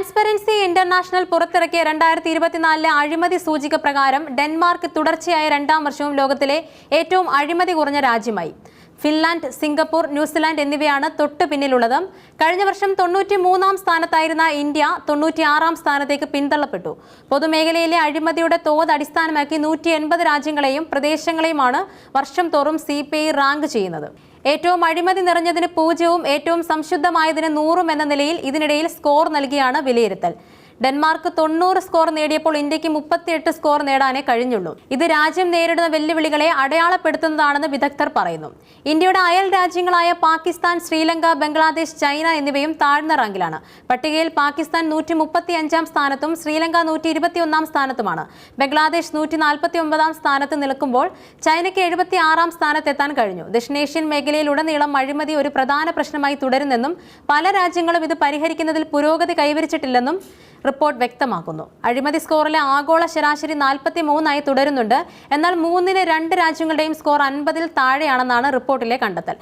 Transparency international പുറത്തിറക്കിയ രണ്ടായിരത്തി ഇരുപത്തിനാലിലെ അഴിമതി സൂചിക പ്രകാരം ഡെൻമാർക്ക് തുടർച്ചയായ രണ്ടാം വർഷവും ലോകത്തിലെ ഏറ്റവും അഴിമതി കുറഞ്ഞ രാജ്യമായി. ഫിൻലാൻഡ് സിംഗപ്പൂർ ന്യൂസിലാൻഡ് എന്നിവയാണ് തൊട്ടു പിന്നിലുള്ളത്. കഴിഞ്ഞ വർഷം തൊണ്ണൂറ്റി മൂന്നാം സ്ഥാനത്തായിരുന്ന ഇന്ത്യ തൊണ്ണൂറ്റിയാറാം സ്ഥാനത്തേക്ക് പിന്തള്ളപ്പെട്ടു. പൊതുമേഖലയിലെ അഴിമതിയുടെ തോത് അടിസ്ഥാനമാക്കി നൂറ്റി എൺപത് രാജ്യങ്ങളെയും പ്രദേശങ്ങളെയുമാണ് വർഷം തോറും സി റാങ്ക് ചെയ്യുന്നത്. ഏറ്റവും അഴിമതി നിറഞ്ഞതിന് പൂജ്യവും ഏറ്റവും സംശുദ്ധമായതിന് നൂറും എന്ന നിലയിൽ ഇതിനിടയിൽ സ്കോർ നൽകിയാണ് വിലയിരുത്തൽ. ഡെൻമാർക്ക് തൊണ്ണൂറ് സ്കോർ നേടിയപ്പോൾ ഇന്ത്യയ്ക്ക് മുപ്പത്തിയെട്ട് സ്കോർ നേടാനേ കഴിഞ്ഞുള്ളൂ. ഇത് രാജ്യം നേരിടുന്ന വെല്ലുവിളികളെ അടയാളപ്പെടുത്തുന്നതാണെന്ന് വിദഗ്ധർ പറയുന്നു. ഇന്ത്യയുടെ അയൽ രാജ്യങ്ങളായ പാകിസ്ഥാൻ ശ്രീലങ്ക ബംഗ്ലാദേശ് ചൈന എന്നിവയും താഴ്ന്ന റാങ്കിലാണ്. പട്ടികയിൽ പാകിസ്ഥാൻ നൂറ്റി മുപ്പത്തി അഞ്ചാം സ്ഥാനത്തും ശ്രീലങ്ക നൂറ്റി ഇരുപത്തിയൊന്നാം സ്ഥാനത്തുമാണ്. ബംഗ്ലാദേശ് നൂറ്റി നാൽപ്പത്തി ഒമ്പതാം സ്ഥാനത്ത് നിൽക്കുമ്പോൾ ചൈനയ്ക്ക് എഴുപത്തി ആറാം സ്ഥാനത്തെത്താൻ കഴിഞ്ഞു. ദക്ഷിണേഷ്യൻ മേഖലയിലുടനീളം അഴിമതി ഒരു പ്രധാന പ്രശ്നമായി തുടരുന്നെന്നും പല രാജ്യങ്ങളും ഇത് പരിഹരിക്കുന്നതിൽ പുരോഗതി കൈവരിച്ചിട്ടില്ലെന്നും റിപ്പോർട്ട് വ്യക്തമാക്കുന്നു. അഴിമതി സ്കോറിലെ ആഗോള ശരാശരി നാൽപ്പത്തി മൂന്നായി തുടരുന്നുണ്ട്. എന്നാൽ മൂന്നിന് രണ്ട് രാജ്യങ്ങളുടെയും സ്കോർ അൻപതിൽ താഴെയാണെന്നാണ് റിപ്പോർട്ടിലെ കണ്ടെത്തൽ.